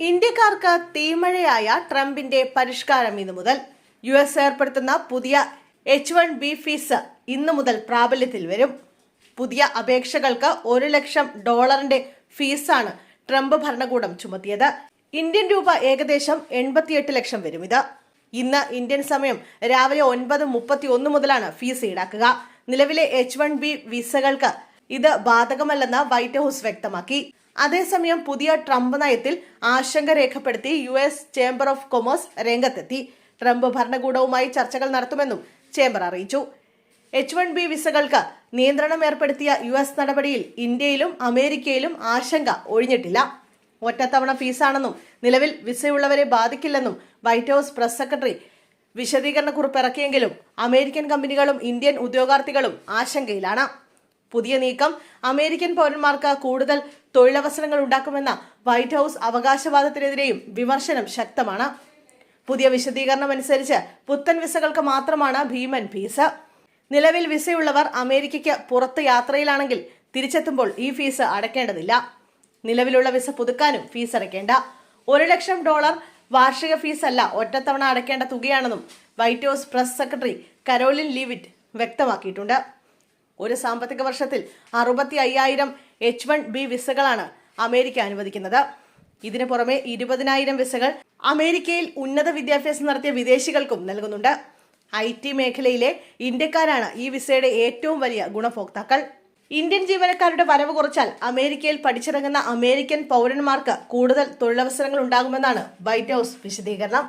ഇന്ത്യക്കാർക്ക് തീമഴയായ ട്രംപിന്റെ പരിഷ്കാരം ഇന്നു മുതൽ. യു എസ് ഏർപ്പെടുത്തുന്ന പുതിയ എച്ച് വൺ ബി ഫീസ് ഇന്നു മുതൽ പ്രാബല്യത്തിൽ വരും. പുതിയ അപേക്ഷകൾക്ക് ഒരു ലക്ഷം ഡോളറിന്റെ ഫീസാണ് ട്രംപ് ഭരണകൂടം ചുമത്തിയത്. ഇന്ത്യൻ രൂപ ഏകദേശം എൺപത്തിയെട്ട് ലക്ഷം വരും ഇത്. ഇന്ന് ഇന്ത്യൻ സമയം രാവിലെ ഒൻപത് മുപ്പത്തി ഒന്ന് മുതലാണ് ഫീസ് ഈടാക്കുക. നിലവിലെ എച്ച് വൺ ബി വിസകൾക്ക് ഇത് ബാധകമല്ലെന്ന് വൈറ്റ് ഹൌസ് വ്യക്തമാക്കി. അതേസമയം പുതിയ ട്രംപ് നയത്തിൽ ആശങ്ക രേഖപ്പെടുത്തി U S chamber of commerce രംഗത്തെത്തി. ട്രംപ് ഭരണകൂടവുമായി ചർച്ചകൾ നടത്തുമെന്നും ചേംബർ അറിയിച്ചു. എച്ച് വൺ ബി വിസകൾക്ക് നിയന്ത്രണം ഏർപ്പെടുത്തിയ യു എസ് നടപടിയിൽ ഇന്ത്യയിലും അമേരിക്കയിലും ആശങ്ക ഒഴിഞ്ഞിട്ടില്ല. ഒറ്റത്തവണ ഫീസാണെന്നും നിലവിൽ വിസയുള്ളവരെ ബാധിക്കില്ലെന്നും വൈറ്റ് ഹൌസ് പ്രസ് സെക്രട്ടറി വിശദീകരണക്കുറിപ്പ് ഇറക്കിയെങ്കിലും അമേരിക്കൻ കമ്പനികളും ഇന്ത്യൻ ഉദ്യോഗാർത്ഥികളും ആശങ്കയിലാണ്. പുതിയ നീക്കം അമേരിക്കൻ പൗരന്മാർക്ക് കൂടുതൽ തൊഴിലവസരങ്ങൾ ഉണ്ടാക്കുമെന്ന വൈറ്റ് ഹൗസ് അവകാശവാദത്തിനെതിരെയും വിമർശനം ശക്തമാണ്. പുതിയ വിശദീകരണം അനുസരിച്ച് പുത്തൻ വിസകൾക്ക് മാത്രമാണ് ഭീമൻ ഫീസ്. നിലവിൽ വിസയുള്ളവർ അമേരിക്കയ്ക്ക് പുറത്ത് യാത്രയിലാണെങ്കിൽ തിരിച്ചെത്തുമ്പോൾ ഈ ഫീസ് അടയ്ക്കേണ്ടതില്ല. നിലവിലുള്ള വിസ പുതുക്കാനും ഫീസ് അടയ്ക്കേണ്ട. ഒരു ലക്ഷം ഡോളർ വാർഷിക ഫീസല്ല ഒറ്റത്തവണ അടയ്ക്കേണ്ട തുകയാണെന്നും white house press secretary Karoline Leavitt വ്യക്തമാക്കിയിട്ടുണ്ട്. ഒരു സാമ്പത്തിക വർഷത്തിൽ അറുപത്തി അയ്യായിരം എച്ച് വൺ ബി വിസകളാണ് അമേരിക്ക അനുവദിക്കുന്നത്. ഇതിനു പുറമെ ഇരുപതിനായിരം വിസകൾ അമേരിക്കയിൽ ഉന്നത വിദ്യാഭ്യാസം നടത്തിയ വിദേശികൾക്കും നൽകുന്നുണ്ട്. ഐ ടി മേഖലയിലെ ഇന്ത്യക്കാരാണ് ഈ വിസയുടെ ഏറ്റവും വലിയ ഗുണഭോക്താക്കൾ. ഇന്ത്യൻ ജീവനക്കാരുടെ വരവ് കുറച്ചാൽ അമേരിക്കയിൽ പഠിച്ചിറങ്ങുന്ന അമേരിക്കൻ പൗരന്മാർക്ക് കൂടുതൽ തൊഴിലവസരങ്ങൾ ഉണ്ടാകുമെന്നാണ് വൈറ്റ് ഹൗസ് വിശദീകരണം.